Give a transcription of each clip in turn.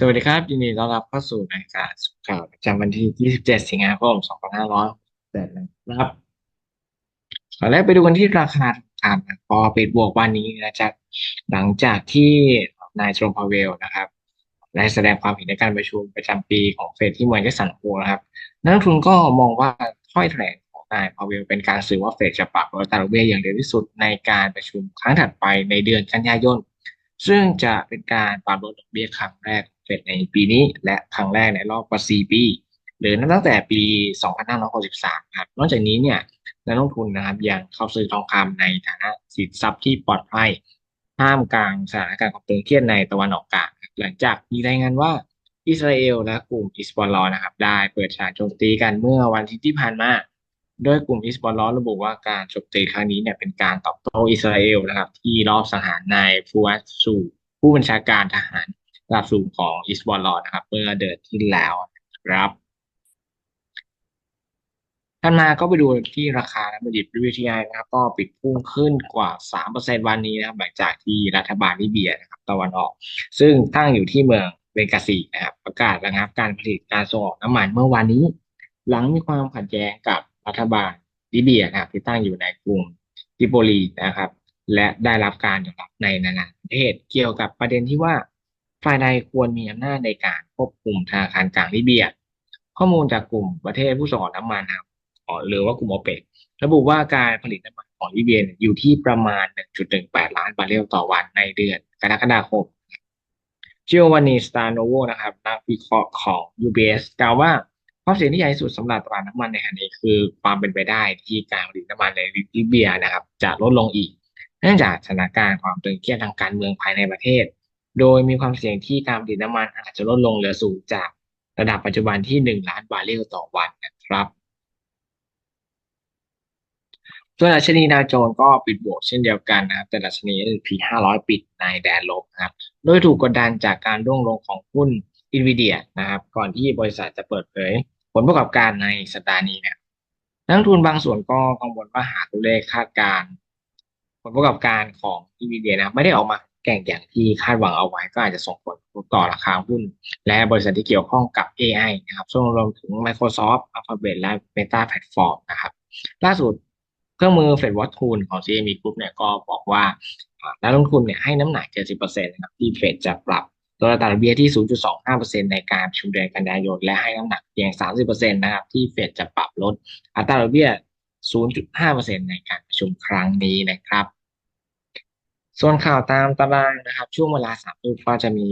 สวัสดีครับ ยินดีต้อนรับเข้าสู่รายการสุขข่าวประจำวันที่ 27 สิงหาคม 2568นะครับขอแรกไปดูกันที่ราคาทองคำนพอปิดบวกวันนี้นะจ๊ะหลังจากที่นายโจมพาเวลนะครับได้แสดงความเห็นในการประชุมประจำปีของเฟดที่เมืองแจ็คสันโฮนะครับ นักลงทุนก็มองว่าถ้อยแถลงของนายพาเวลเป็นการสื่อว่าเฟดจะปรับลดอัตราดอกเบี้ยอย่างเร็วที่สุดในการประชุมครั้งถัดไปในเดือนกันยายน ซึ่งจะเป็นการปรับลดดอกเบี้ยครั้งแรก เฟดในปีนี้และครั้งแรกในรอบกว่า 4 ปี หรือนับตั้งแต่ปี 2563 ครับ นอกจากนี้เนี่ยนักลงทุนนะครับยังเข้าซื้อทองคำในฐานะสินทรัพย์ที่ปลอดภัยท่ามกลางสถานการณ์ความตึงเครียดในตะวันออกกลางหลังจากมีรายงานว่าอิสราเอลและกลุ่มอิสบอลลอนะครับได้เปิดฉากโจมตีกันเมื่อวันอาทิตย์ที่ผ่านมาโดยกลุ่มอิสบอลลอระบุว่าการโจมตีครั้งนี้เนี่ยเป็นการตอบโต้อิสราเอลนะครับที่รอบสังหารนายฟูอัสซูผู้บัญชาการทหาร ระดับสูงของอิสบอลลอนะครับ เมื่อเดือนที่แล้วครับถัดมาก็ไปดูที่ราคาน้ำมันดิบ WTI นะครับ ก็ปิดพุ่งขึ้นกว่า 3%วันนี้นะครับหลังจากที่รัฐบาลลิเบียนะครับตะวันออก ซึ่งตั้งอยู่ที่เมืองเบงกาซีนะครับประกาศระงับการผลิตการส่งออกน้ำมันเมื่อวานนี้ หลังมีความขัดแย้งกับรัฐบาลลิเบียนะครับที่ตั้งอยู่ในกรุงตริโปลีนะครับ และได้รับการยอมรับในนานาประเทศเกี่ยวกับประเด็นที่ว่า ฝ่ายใดควรมีอำนาจในการควบคุมธนาคารกลางลิเบีย ข้อมูลจากกลุ่มประเทศผู้ส่งออกน้ำมันนะหรือว่ากลุ่มโอเปกระบุว่าการผลิตน้ำมันของลิเบียอยู่ที่ประมาณ 1.18 ล้านบาร์เรลต่อวันในเดือนกรกฎาคมเจโอวานีสตาโนโวนะครับนักวิเคราะห์ของ UBS กล่าวว่าความเสี่ยงที่ใหญ่ที่สุดสำหรับตลาดน้ำมันในขณะนี้คือ ความเป็นไปได้ที่การผลิตน้ำมันในลิเบียนะครับ จะลดลงอีก เนื่องจากสถานการณ์ความตึงเครียดทางการเมืองภายในประเทศ โดยมีความเสี่ยงที่การผลิตน้ำมันอาจจะลดลงเหลือสูงจากระดับปัจจุบันที่ 1 ล้านบาร์เรลต่อวันนะครับ ส่วนดัชนีดาวโจนส์ก็ปิดบวกเช่นเดียวกันนะครับ แต่ดัชนี S&P 500 ปิดในแดนลบนะครับ โดยถูกกดดันจากการร่วงลงของหุ้น NVIDIA นะครับ ก่อนที่บริษัทจะเปิดเผย ผลประกอบการในสัปดาห์นี้นะนักทุนบางส่วนก็กังวลว่าหากตัวเลขคาดการผลประกอบการของ NVIDIA นะไม่ได้ออกมา แก่งอย่างที่คาดหวังเอาไว้ ก็อาจจะส่งผลต่อราคาหุ้น และบริษัทที่เกี่ยวข้องกับ AI นะครับรวมถึง Microsoft Alphabet และ Meta Platform นะครับ ล่าสุดเครื่องมือเฟดวอตทูลของ CME Group เนี่ยก็บอกว่านักลงทุนเนี่ยให้น้ำหนัก 70%นะครับที่เฟดจะปรับตัวอัตราดอกเบี้ยที่ 0.25%ในการประชุมเดือนกันยายน และให้น้ำหนักเพียง 30%นะครับที่เฟดจะปรับลดอัตราดอกเบี้ย 0.5%ในการประชุมครั้งนี้นะครับ ส่วนข่าวตามตารางนะครับ ช่วงเวลาสามทุ่มก็จะมี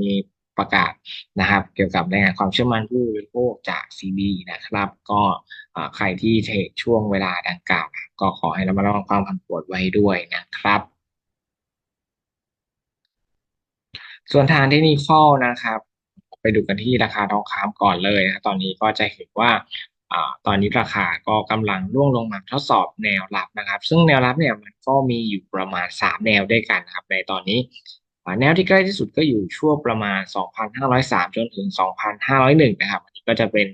ประกาศนะครับ เกี่ยวกับรายงานความเชื่อมั่นผู้บริโภคจาก CB นะครับ ก็ใครที่เทรดช่วงเวลาดังกล่าว ก็ขอให้ระมัดระวังความผันผวนไว้ด้วยนะครับ ส่วนทางเทคนิคนะครับ ไปดูกันที่ราคาทองคำก่อนเลยนะตอนนี้ก็จะเห็นว่า ตอนนี้ราคาก็กำลังร่วงลงมาทดสอบแนวรับนะครับ ซึ่งแนวรับเนี่ยมันก็มีอยู่ประมาณ 3 แนวด้วยกันนะครับ ในตอนนี้แนวที่ใกล้ที่สุดก็อยู่ช่วงประมาณ 2,503 จนถึง 2,501 นะครับ อันนี้ก็จะเป็น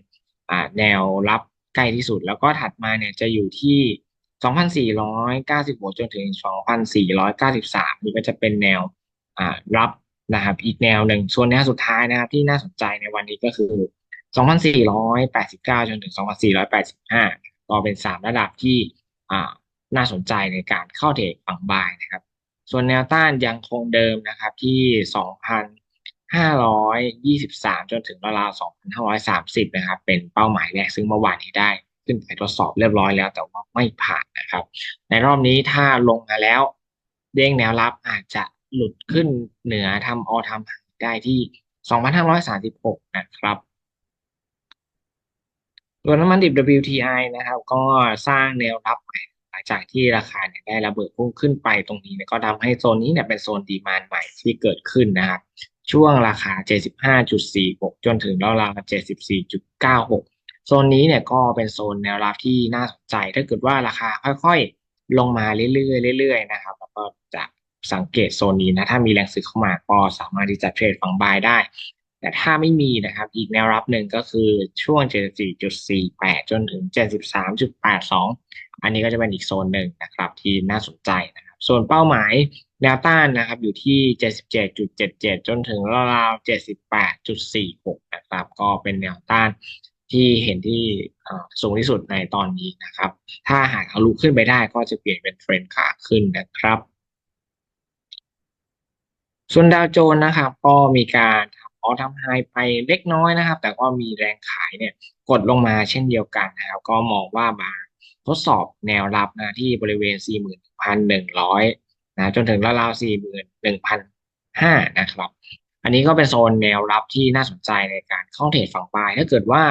แนวรับใกล้ที่สุด แล้วก็ถัดมาเนี่ยจะอยู่ที่ 2,496 จนถึง 2,493 นี่ก็จะเป็นแนวรับนะครับ อีกแนวหนึ่งส่วนแนวสุดท้ายนะครับที่น่าสนใจในวันนี้ก็คือ 2,489 จนถึง 2,485 ก็เป็น 3 ระดับที่น่าสนใจในการเข้าเทรดฝั่งบายนะครับ ส่วนแนวต้านยังคงเดิมนะครับที่ 2,523 จนถึงราวๆ2,530 นะครับ เป็นเป้าหมายแรกซึ่งเมื่อวานนี้ได้ขึ้นไปทดสอบเรียบร้อยแล้ว แต่ว่าไม่ผ่านนะครับ ในรอบนี้ถ้าลงมาแล้ว เด้งแนวรับอาจจะหลุดขึ้นเหนือทำออทำได้ที่ 2,536 นะครับ ส่วนน้ำมันดิบ WTI นะครับ ก็สร้างแนวรับใหม่หลังจากที่ราคาเนี่ยได้ระเบิดพุ่งขึ้นไปตรงนี้เนี่ยก็ทำให้โซนนี้เนี่ยเป็นโซนดีมานใหม่ที่เกิดขึ้นนะครับ ช่วงราคา 75.46 จนถึงราวๆ74.96 โซนนี้เนี่ยก็เป็นโซนแนวรับที่น่าสนใจ ถ้าเกิดว่าราคาค่อยๆ ลงมาเรื่อยๆเรื่อยๆนะครับ แล้วก็จะสังเกตโซนนี้นะ ถ้ามีแรงซื้อเข้ามาก็สามารถที่จะเทรดฝั่งบายได้ แต่ถ้าไม่มีนะครับ อีกแนวรับหนึ่งก็คือช่วง 74.48 จนถึง 73.82 อันนี้ก็จะเป็นอีกโซนหนึ่งนะครับ ที่น่าสนใจนะครับ ส่วนเป้าหมายแนวต้านนะครับ อยู่ที่ 77.77 จนถึงราวๆ78.46 นะครับ ก็เป็นแนวต้านที่เห็นที่สูงที่สุดในตอนนี้นะครับ ถ้าหากเอาลุกขึ้นไปได้ก็จะเปลี่ยนเป็นเทรนด์ขาขึ้นนะครับ ส่วนดาวโจนส์นะครับ ก็มีการทำ ออทำไฮไปเล็กน้อยนะครับ แต่ก็มีแรงขายเนี่ยกดลงมาเช่นเดียวกันนะครับ ก็มองว่ามาทดสอบแนวรับนะที่บริเวณ 41,100 นะจนถึงราวๆ41,500นะครับ อันนี้ก็เป็นโซนแนวรับที่น่าสนใจในการเข้าเทรดฝั่งบาย ถ้าเกิดว่า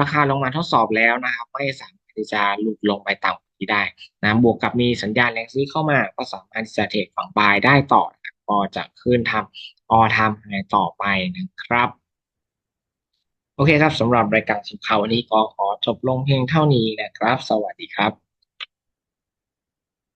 ราคาลงมาทดสอบแล้วนะครับไม่สามารถที่จะหลุดลงไปต่ำกว่านี้ได้นะบวกกับมีสัญญาณแรงซื้อเข้ามาก็สามารถที่จะเทรดฝั่งบายได้ต่อ ก็จะขึ้นทำออทำไรต่อไปนะครับ โอเคครับสำหรับรายการสุข่าววันนี้ก็ขอจบลงเพียงเท่านี้นะครับ สวัสดีครับ